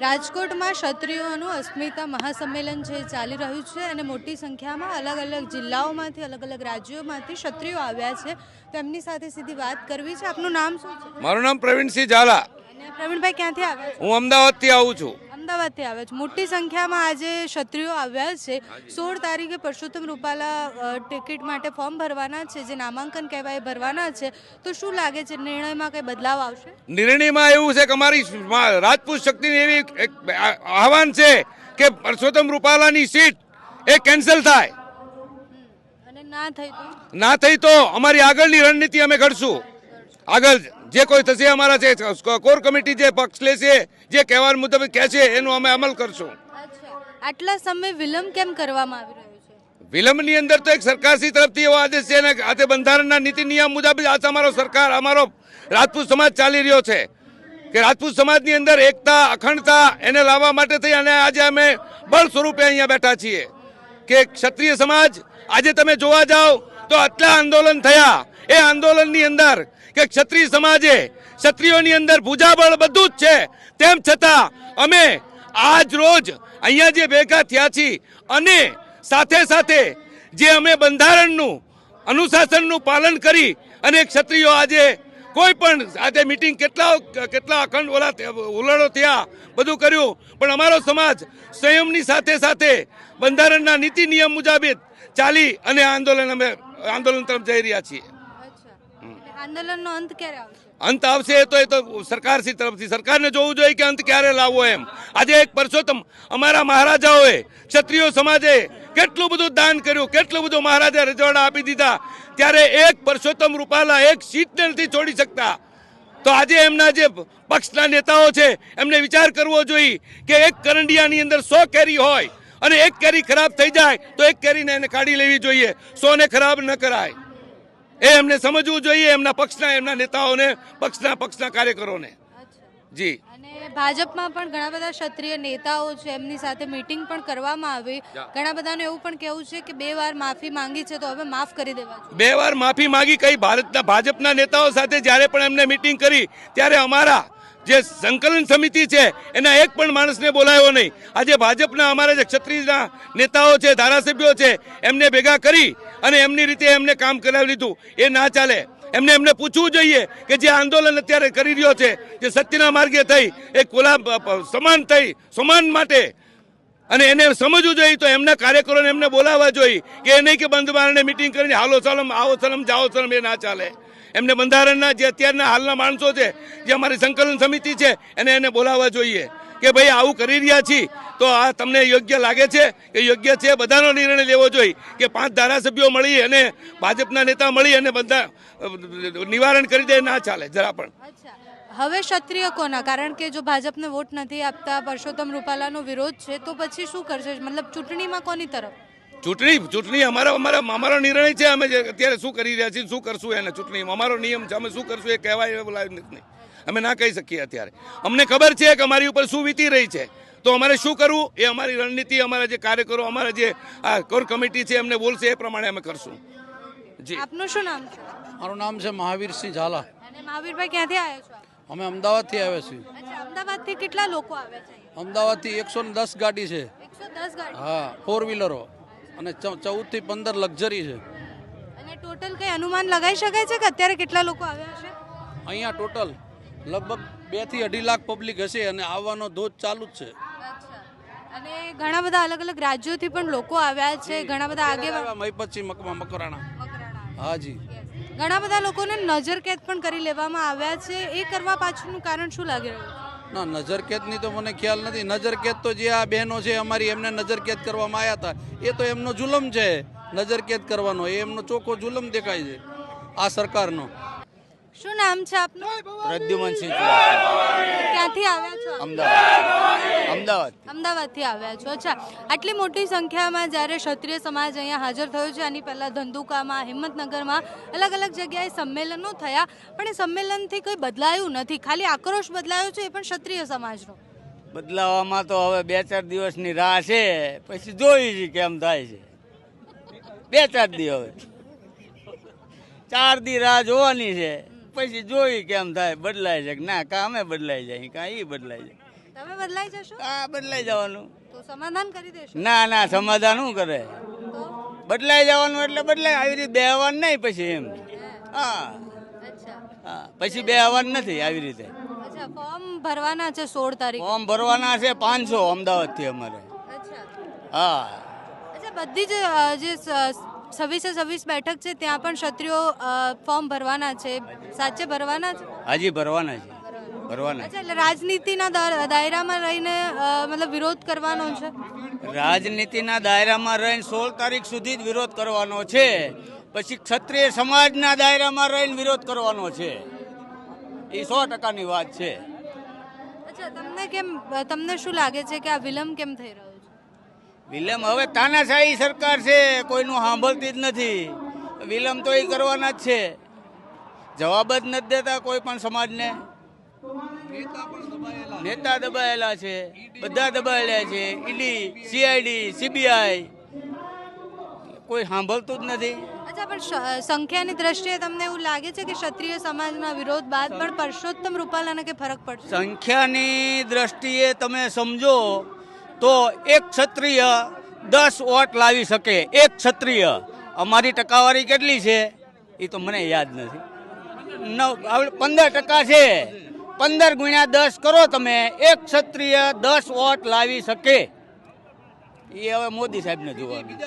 રાજકોટમાં ક્ષત્રિયોનું અસ્મિતા મહાસંમેલન છે એ ચાલી રહ્યું છે અને મોટી સંખ્યામાં અલગ અલગ જિલ્લાઓમાંથી અલગ અલગ રાજ્યોમાંથી ક્ષત્રિયો આવ્યા છે. તો એમની સાથે સીધી વાત કરવી છે. આપનું નામ શું છે? મારું નામ પ્રવીણસિંહ ઝાલા. પ્રવીણભાઈ ક્યાંથી આવ્યા હું અમદાવાદથી આવું છું. અમદાવાદથી આવ્યા છે. મોટી સંખ્યામાં આજે ક્ષત્રિયો આવ્યા છે. સોળ તારીખે પરસોત્તમ રૂપાલા ટિકિટ માટે ફોર્મ ભરવાના છે જે નામાંકન કહેવાય એ ભરવાના છે. તો શું લાગે છે નિર્ણયમાં કંઈ બદલાવ આવશે? નિર્ણયમાં એવું છે કે અમારી રાજપૂત શક્તિની એવી એક આહવાન છે કે પરસોત્તમ રૂપાલાની સીટ એ કેન્સલ થાય. અને ના થઈ ના થઈ તો અમારી આગળની રણનીતિ અમે ઘડશું. આગળ જે કોઈ થશે અમારા જે કોર કમિટી જે પક્ષ લેશે જે કહેવા મુજબ કહે છે એનો અમે અમલ કરશું. આટલા સમય વિલંબ કેમ કરવામાં આવી રહ્યો છે? વિલંબની અંદર તો એક સરકારશ્રી તરફથી એવો આદેશ છે અને આજે બંધારણના નીતિ નિયમ મુજબ જ આજે અમારો સરકાર અમારો રાજપૂત સમાજ ચાલી રહ્યો છે. કે રાજપૂત સમાજની અંદર એકતા અખંડતા એને લાવવા માટે થઈ અને આજે અમે બળ સ્વરૂપે અહીંયા બેઠા છીએ. કે ક્ષત્રિય સમાજ આજે તમે જોવા જાઓ તો આટલા આંદોલન થયા. એ આંદોલનની અંદર કે ક્ષત્રિય સમાજે ક્ષત્રિયોની અંદર ભુજાબળ બધું જ છે. તેમ છતાં અમે આજ રોજ અહીંયા જે ભેગા થયા છીએ અને સાથે સાથે જે અમે બંધારણનું અનુશાસનનું પાલન કરી અને ક્ષત્રિયો આજે કોઈ પણ આજે મિટિંગ કેટલા કેટલા અખંડ ઓલા ઉલડો થયા, બધું કર્યું. પણ અમારો સમાજ સંયમની સાથે સાથે બંધારણના નીતિ નિયમ મુજબ ચાલી અને આંદોલન અમે, આંદોલન તરફ જઈ રહ્યા છીએ. આંદોલનનો અંત ક્યારે આવશે? અંત આવશે તો એ તો સરકારશ્રી તરફથી. સરકારને જોવું જોઈએ કે અંત ક્યારે લાવવો એમ. આજે એક પરસોત્તમ અમારા મહારાજાઓએ ક્ષત્રિયો સમાજે કેટલું બધું દાન કર્યું, કેટલું બધું મહારાજા રજવાડા આપી દીધા. ત્યારે એક પરસોત્તમ રૂપાલા એક સીટને નથી છોડી શકતા. તો આજે એમના જે પક્ષના નેતાઓ છે, એમને વિચાર કરવો જોઈએ કે એક કરંડિયાની અંદર સો કેરી હોય અને એક કેરી ખરાબ થઈ જાય, તો એક કેરીને એને કાઢી લેવી જોઈએ. સોને ખરાબ ન કરાય. એ એમને સમજવું જોઈએ એમના પક્ષના એમના નેતાઓને પક્ષના પક્ષના કાર્યકરોને. જી. અને ભાજપમાં પણ ઘણા બધા ક્ષત્રિય નેતાઓ છે એમની સાથે મીટિંગ પણ કરવામાં આવી. ઘણા બધાનું એવું પણ કહેવું છે કે બે વાર માફી માંગી છે તો હવે માફ કરી દેવા બે વાર માફી માંગી કઈ ભારતના ભાજપના નેતાઓ સાથે જ્યારે પણ એમને મીટિંગ કરી ત્યારે અમારા જે સંકલન સમિતિ છે, એના એક પણ માણસને બોલાયો નહીં. આજે ભાજપના અમારા જે ક્ષત્રિયના નેતાઓ છે, ધારાસભ્યો છે, એમને ભેગા કરી અને એમની રીતે એમને કામ કરાવી લીધું. એ ના ચાલે. એમને એમને પૂછવું જોઈએ કે જે આંદોલન અત્યારે કરી રહ્યો છે, જે સત્યના માર્ગે થઈ, એ કોલા સમાન થઈ, સમાન માટે. અને એને સમજવું જોઈએ તો એમના કાર્યકરોને એમને બોલાવવા જોઈએ કે એ નહીં કે બંધ બારણે મિટિંગ કરીને, હાલો, સલમ, આવો, સલમ, જાઓ, સલમ. એ ના ચાલે. એમને બંધારણના જે અત્યારના હાલના માણસો છે, જે અમારી સંકલન સમિતિ છે, એને એને બોલાવવા જોઈએ કે ભાઈ આવું કરી રહ્યા છીએ તો આ તમને યોગ્ય લાગે છે કે યોગ્ય છે? બધાનો નિર્ણય લેવો જોઈએ કે પાંચ ધારાસભ્યો મળી અને ભાજપના નેતા મળી અને બધા નિવારણ કરી દે, ના ચાલે, જરા પણ. હવે ક્ષત્રિય કોના? કારણ કે જો ભાજપને વોટ નથી આપતા, પરસોત્તમ રૂપાલાનો વિરોધ છે, તો પછી શું કરશે? મતલબ ચૂંટણીમાં કોની તરફ? ચૂંટણી ચૂંટણી અમારો અમારા અમારો નિર્ણય છે અમે જે અત્યારે શું કરી રહ્યા છીએ શું કરશું એને ચૂંટણી અમારો નિયમ છે અમે શું કરશું એ કહેવાય એવું નહીં. નથી અમે ના કહી શકીએ અત્યારે. અમને ખબર છે કે અમારી ઉપર શું વીતી રહી છે. તો અમારે શું કરવું? એ અમારી રણનીતિ અમારા જે કાર્યકરો અમારા જે આ કોર કમિટી છે એમને બોલશે એ પ્રમાણે અમે કરશું. જી. આપનું શું નામ છે? મારું નામ છે મહાવીરસિંહ ઝાલા. અને મહાવીરભાઈ ક્યાંથી આવ્યા છો? અમે અમદાવાદથી આવ્યા છીએ. અચ્છા અમદાવાદથી કેટલા લોકો આવ્યા છે અમદાવાદથી એકસો ને દસ ગાડી છે. એકસો દસ ગાડી. હા ફોર વ્હીલરો અને ચૌદથી પંદર લક્ઝરી છે. અને ટોટલ કઈ અનુમાન લગાવી શકાય છે કે અત્યારે કેટલા લોકો આવ્યા છે અહીંયા ટોટલ લગભગ બેથી અઢી લાખ પબ્લિક હશે અને આવવાનો ધોધ ચાલુ જ છે. અને ઘણા બધા અલગ અલગ રાજ્યોથી પણ લોકો આવ્યા છે ઘણા બધા આગેવાન મકમા મકરાણા. હાજી ઘણા બધા લોકોને નજરકેદ પણ કરી લેવામાં આવ્યા છે. એ કરવા પાછળનું કારણ શું લાગી રહ્યું છે? ના નજરકેદની તો મને ખ્યાલ નથી. નજરકેદ તો જે આ બહેનો છે અમારી એમને નજરકેદ કરવામાં આવ્યા હતા, એ તો એમનો જુલમ છે. નજરકેદ કરવાનો, એ એમનો ચોખ્ખો જુલમ દેખાય છે આ સરકારનો. શું નામ છે આપનું? પ્રદ્યુમનસિંહ ક્યાંથી આવ્યા છો? અમદાવાદ. અમદાવાદ. અમદાવાદથી આવ્યા છો. અચ્છા આટલી મોટી સંખ્યામાં જ્યારે ક્ષત્રિય સમાજ અહીંયા હાજર થયો છે આની પહેલાં ધંધુકામાં હિંમતનગરમાં અલગ અલગ જગ્યાએ સંમેલનો થયા પણ એ સંમેલનથી કંઈ બદલાયું નથી. ખાલી આક્રોશ બદલાયો છે એ પણ ક્ષત્રિય સમાજનો? બદલાવામાં તો હવે બે ચાર દિવસની રાહ છે પછી જોઈ છે કેમ થાય છે. બે ચાર દિવસ હવે. ચાર દી રાહ જોવાની છે. પછી જોઈ કેમ થાય બદલાય છે કે ના કામે બદલાઈ જાય કા એ બદલાઈ જાય. તમે બદલાઈ જશો? આ બદલાઈ જવાનું? તો સમાધાન કરી દેશો. ના ના સમાધાન શું કરે? બદલાઈ જવાનું એટલે બદલાય આવી રીતે બેહવાનું નહીં પછી એમ. હા. હા. પછી બેહવાનું નથી આવી રીતે. અચ્છા ફોર્મ ભરવાના છે સોળ તારીખ. ફોર્મ ભરવાના છે પાંચસો અમદાવાદથી અમારે. અચ્છા. હા. અચ્છા બધી જ જે છવ્વીસે છવ્વીસ બેઠક છે ત્યાં પણ ક્ષત્રિયો ફોર્મ ભરવાના છે. સાચે ભરવાના છે? હાજી ભરવાના છે. ભરવાના છે. એટલે રાજનીતિના દાયરામાં રહીને મતલબ વિરોધ કરવાનો છે? રાજનીતિના દાયરામાં રહીને સોળ તારીખ સુધી જ વિરોધ કરવાનો છે. પછી ક્ષત્રિય સમાજના દાયરામાં રહીને વિરોધ કરવાનો છે. એ સો ટકાની વાત છે. અચ્છા તમને કેમ તમને શું લાગે છે કે આ વિલંબ કેમ થઈ રહ્યો વિલંબ હવે તાનાશાહી સરકાર છે કોઈનું સાંભળતી જ નથી. વિલંબ તો એ કરવાના જ છે. જવાબ જ નથી દેતા કોઈ પણ સમાજને. નેતા દબાયેલા છે. બધા દબાયેલા છે. ED CID CBI. કોઈ સાંભળતું જ નથી. અચ્છા પણ સંખ્યાની દ્રષ્ટિએ તમને એવું લાગે છે કે ક્ષત્રિય સમાજના વિરોધ બાદ પણ પરસોત્તમ રૂપાલાને કે ફરક પડશે? સંખ્યાની દ્રષ્ટિએ તમે સમજો તો એક ક્ષત્રિય દસ વોટ લાવી શકે. એક ક્ષત્રિય. અમારી ટકાવારી કેટલી છે? એ તો મને યાદ નથી. નવ હવે પંદર ટકા છે. પંદર ગુણ્યા દસ કરો તમે. એક ક્ષત્રિય દસ વોટ લાવી શકે. એ હવે મોદી સાહેબને જોવાનું.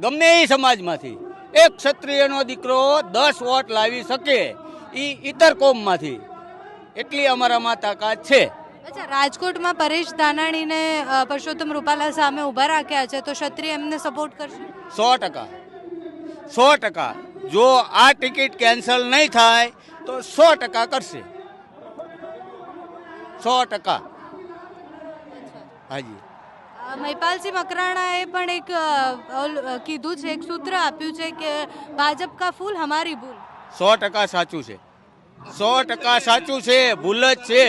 ગમે એ સમાજમાંથી. એક ક્ષત્રિયનો દીકરો દસ વોટ લાવી શકે. એ ઇતર કોમમાંથી. એટલી અમારામાં તાકાત છે. અચ્છા રાજકોટમાં પરેશ ધાનાણીને અ, પરસોત્તમ રૂપાલા સામે ઊભા રાખ્યા છે તો ક્ષત્રિય એમને સપોર્ટ કરશે? સો ટકા. સો ટકા. જો આ ટિકિટ કેન્સલ નહીં થાય તો સો ટકા કરશે. સો ટકા. હાજી. મહિપાલસિંહ મકરાણાએ પણ એક કીધું છે એક સૂત્ર આપ્યું છે કે ભાજપ કા ફૂલ હમારી ભૂલ. સો ટકા સાચું છે. સો ટકા સાચું છે ભૂલ જ છે.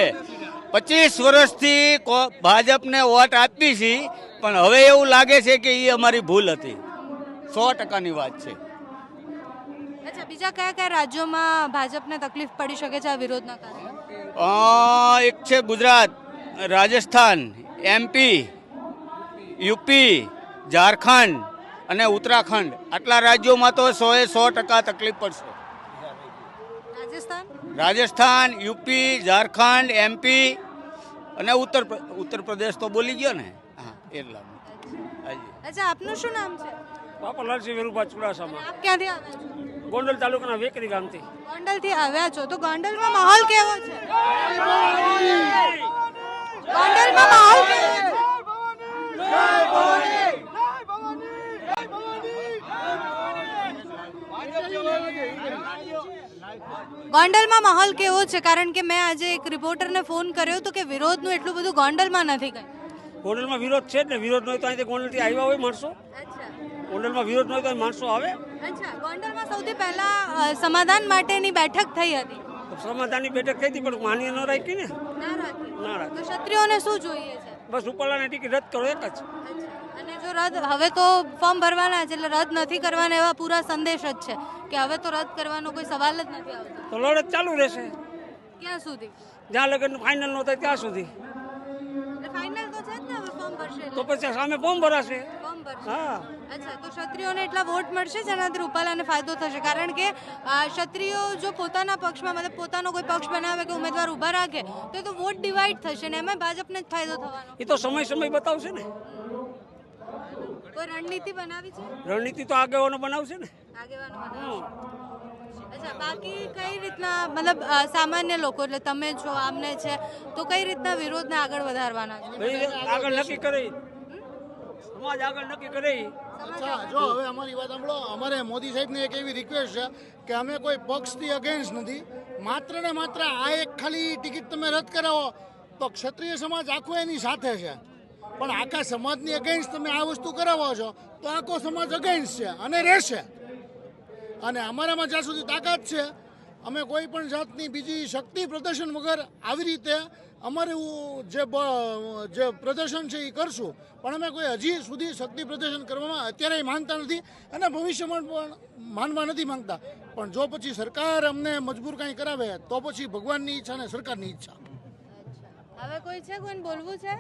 પચીસ વર્ષથી કો- ભાજપને વોટ આપી છે પણ હવે એવું લાગે છે કે એ અમારી ભૂલ હતી. સો ટકાની વાત છે. અચ્છા બીજા કયા કયા રાજ્યોમાં ભાજપને તકલીફ પડી શકે છે આ વિરોધના કારણે? એક છે ગુજરાત રાજસ્થાન એમપી યુપી ઝારખંડ અને ઉત્તરાખંડ. આટલા રાજ્યોમાં તો સોએ સો ટકા તકલીફ પડશે. રાજસ્થાન? રાજસ્થાન યુપી ઝારખંડ એમપી અને ઉત્તર ઉત્તર પ્રદેશ તો બોલી ગયો ને. હા એટલા અચ્છા. આપનું શું નામ છે? બાપલાલસિંહ વિરુભા ચુડાસામાં. આપ ક્યાંથી આવ્યા છો? ગોંડલ તાલુકાના વેકરી ગામથી. ગોંડલથી આવ્યા છો. તો ગોંડલમાં માહોલ કેવો છે ગોંડલમાં માહોલ કેવો છે ગોંડલમાં માહોલ કેવો છે? કારણ કે મેં આજે એક રિપોર્ટરને ફોન કર્યો તો કે વિરોધનું એટલું બધું ગોંડલમાં નથી કંઈ. ગોંડલમાં વિરોધ છે જ ને. વિરોધ નહીં તો અહીંથી ગોંડલથી આવ્યા હોય માણસો. ગોંડલમાં વિરોધ નહીં તો માણસો આવે. અચ્છા. ગોંડલમાં સૌથી પહેલા સમાધાન માટેની બેઠક થઈ હતી. સમાધાનની બેઠક થઈ હતી પણ માન્ય ન રાખી ને. ના રાખી. ના રાખી. ક્ષત્રિયોને શું જોઈએ છે? બસ ઉપરલાની ટિકિટ રદ કરો એક જ. અને જો રદ હવે તો ફોર્મ ભરવાના છે એટલે રદ નથી કરવાના એવા પૂરા સંદેશ જ છે કે હવે તો રદ કરવાનો કોઈ સવાલ જ નથી આવતો. તો લડત ચાલુ રહેશે. ક્યાં સુધી? જ્યાં લગન ફાઇનલ નો થાય ત્યાં સુધી. ફાઇનલ તો છે જ ને હવે ફોર્મ ભરશે તો પછી સામે ફોર્મ ભરાશે. અચ્છા તો ક્ષત્રિયોને એટલા વોટ મળશે જેનાથી રૂપાલાને ફાયદો થશે? કારણ કે ક્ષત્રિયો જો પોતાના પક્ષમાં મતલબ પોતાનો કોઈ પક્ષ બનાવે કે ઉમેદવાર ઊભા રાખે તો એ તો વોટ ડિવાઈડ થશે ને એમાં ભાજપને જ ફાયદો થવાનો. એ તો સમય સમય બતાવશે ને. કોઈ રણનીતિ બનાવી છે? રણનીતિ તો આગેવાનો બનાવશે ને. આગેવાનો બનાવશે. અચ્છા બાકી કઈ રીતના મતલબ સામાન્ય લોકો એટલે તમે છો આમને છે તો કઈ રીતના વિરોધને આગળ વધારવાના છે? આગળ નક્કી કરે? સમાજ આગળ નક્કી કરે? અચ્છા જો હવે અમારી વાત સાંભળો અમારે મોદી સાહેબને એક એવી રિક્વેસ્ટ છે કે અમે કોઈ પક્ષથી અગેન્સ્ટ નથી. માત્ર ને માત્ર આ એક ખાલી ટિકિટ તમે રદ કરાવો તો ક્ષત્રિય સમાજ આખો એની સાથે છે. પણ આખા સમાજની અગેન્સ્ટ તમે આ વસ્તુ કરાવો છો, તો આખો સમાજ અગેન્સ્ટ છે અને રહેશે. અને અમારામાં જ્યાં સુધી તાકાત છે, અમે કોઈ પણ જાતની બીજી શક્તિ પ્રદર્શન વગર આવી રીતે અમારું જે જે પ્રદર્શન છે એ કરશું. પણ અમે કોઈ હજી સુધી શક્તિ પ્રદર્શન કરવામાં અત્યારે માનતા નથી અને ભવિષ્યમાં પણ માનવા નથી માંગતા. પણ જો પછી સરકાર અમને મજબૂર કાંઈ કરાવે, તો પછી ભગવાનની ઈચ્છા અને સરકારની ઈચ્છા. હવે કોઈ છે કોઈને બોલવું છે?